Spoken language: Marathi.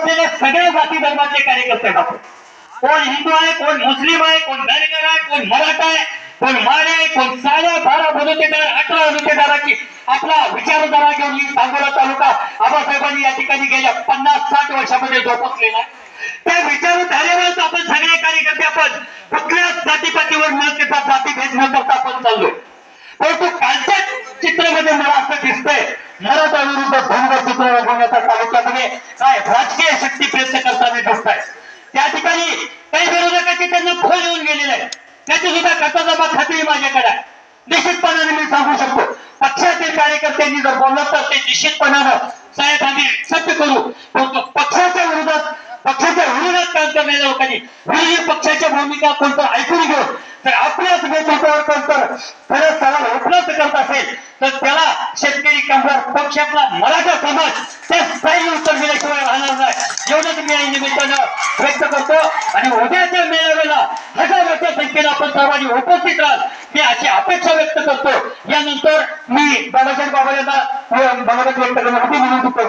असलेल्या सगळ्या जाती धर्माचे कार्यकर्ते आहेत कोण हिंदू आहे कोण मुस्लिम आहे कोण धनगर आहे कोण मराठा आहे कोण माड आहे कोण साड्या बारा बलुतेदार अठरा बलुतेदाराची आपला विचारधारा घेऊन ही सांगोला तालुका आबासाहेबांनी या ठिकाणी गेल्या पन्नास साठ वर्षामध्ये जोपासलेला आहे. त्या विचारधारेवरच आपण सगळे कार्यकर्ते आपण कुठल्याच जातीपातीवर न देता जातीभेद न करता आपण चाललोय परंतु कालच्या चित्रामध्ये मला असं दिसतंय मराठा विरुद्ध धनगर करताना त्या ठिकाणी काही विरोधकाचे त्यांना फोन येऊन गेलेले आहे त्याची सुद्धा कथाजमा खात्री माझ्याकडे निश्चितपणाने मी सांगू शकतो. पक्षातील कार्यकर्त्यांनी जर बोललं तर ते निश्चितपणानं साहेब आम्ही सत्य करू. परंतु पक्षाच्या विरोधात पक्षाच्या विरोधात काम करणाऱ्या लोकांनी विरोधी पक्षाच्या भूमिका कोणतं ऐकून घेऊन तर आपल्याच नेतृत्वावर कोणतं खरंच त्याला उपलब्ध करत असेल तर त्याला शेतकरी कामगार पक्षातला मराठा समाज ते स्थायी उत्तर दिल्याशिवाय राहणार नाही. मी या निमित्तानं व्यक्त करतो. आणि उद्याच्या मेळाव्याला हजार हजारोच्या संख्येने आपण सर्वांनी उपस्थित राहाल मी अशी अपेक्षा व्यक्त करतो. यानंतर मी बाबासाहेब बाबा यांना मनोगत व्यक्त करण्यासाठी विनंती करतो.